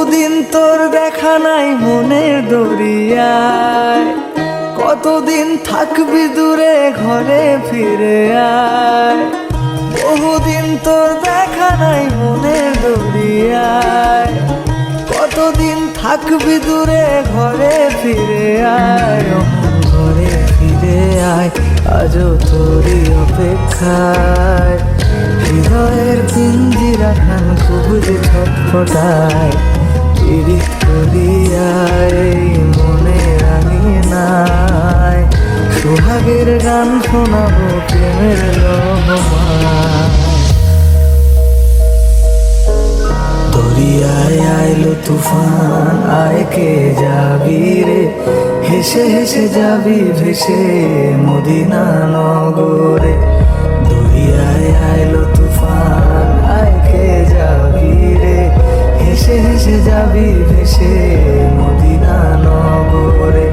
বহুদিন তোর দেখা নাই মনের দরিয়ায়? কতদিন থাকবি দূরে ঘরে ফিরে আয়? বহুদিন তোর দেখা নাই মনের দরিয়ায়। কতদিন থাকবি দূরে ঘরে ফিরে আয়? ঘরে ফিরে আয়, আজও তোরই অপেক্ষায়। হৃদয়ের পিঞ্জিরা খান খুব ছটফটায়। মনে রাঙি নাই। সোহাগের গান শোনাবো প্রেমের দরিয়ায় আইলো তুফান আয় কে যাবি রে? হেসে হেসে যাবি ভেসে মদিনা নগরে। ভেসে মদিনা নগরে।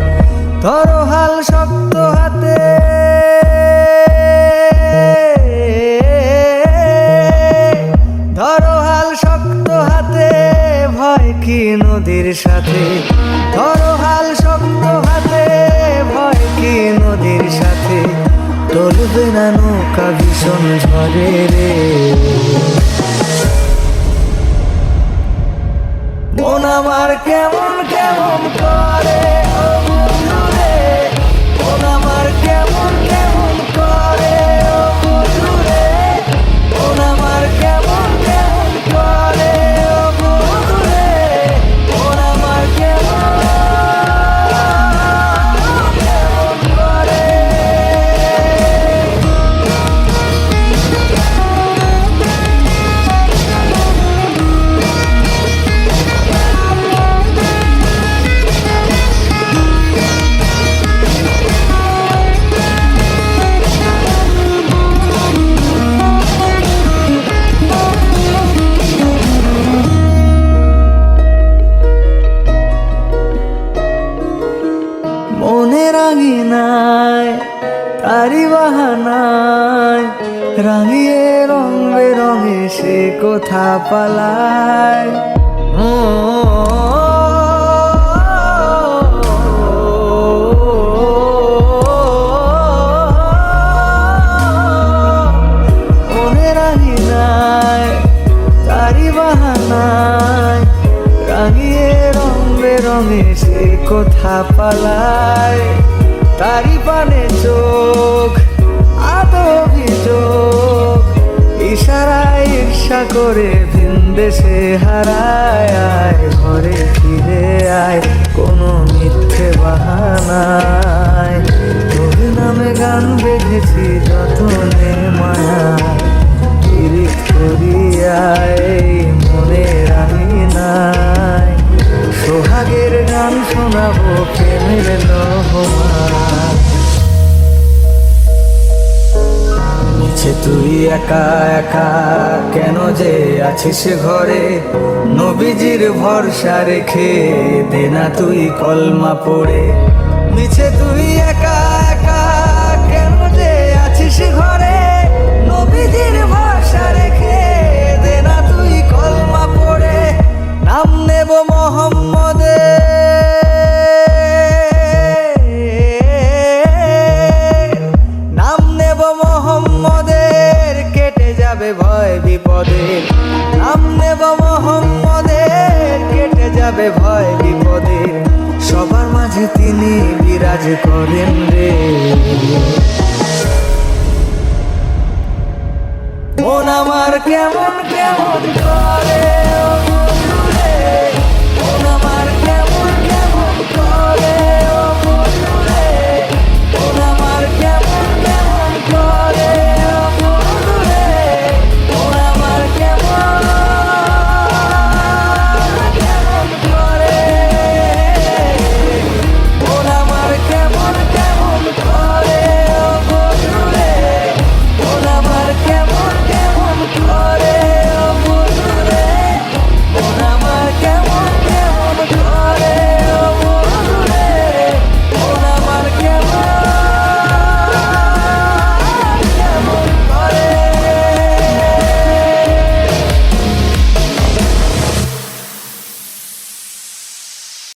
তোর হাল শক্ত হাতে। ধরো হাল শক্ত হাতে, ভয় কি নদীর সাথে? ধরো হাল শক্ত হাতে, ভয় কি নদীর সাথে? টলবে না নৌকা ভীষণ ঝরে রে। মন আমার কেমন কেমন করে? রাঙিনায় তারি বাহানায় রাঙিয়ে রং বেরঙে সে কোথা পালায়। কোথা পালায়। তারি পানে চোখ আত অভিযোগ ইশারায় ঈর্ষা করে ভিন দেশে হারায় আয়, ঘরে ফিরে আয়, কোনো মিথ্যে বাহানায়। তোর নামে গান বেঁধেছি, যতনে মায়া গান শোনাবো, প্রেমের নিচে তুই একা একা, কেন যে আছিস ঘরে? নবীজির ভরসা রেখে দেনা তুই কলমা পড়ে। নিচে তুই একা যাবে ভয় বিপদে। নাম নেব মোহাম্মদের, কেটে যাবে ভয় বিপদে। সবার মাঝে তিনি বিরাজ করেন রে। মন আমার কেমন কেমন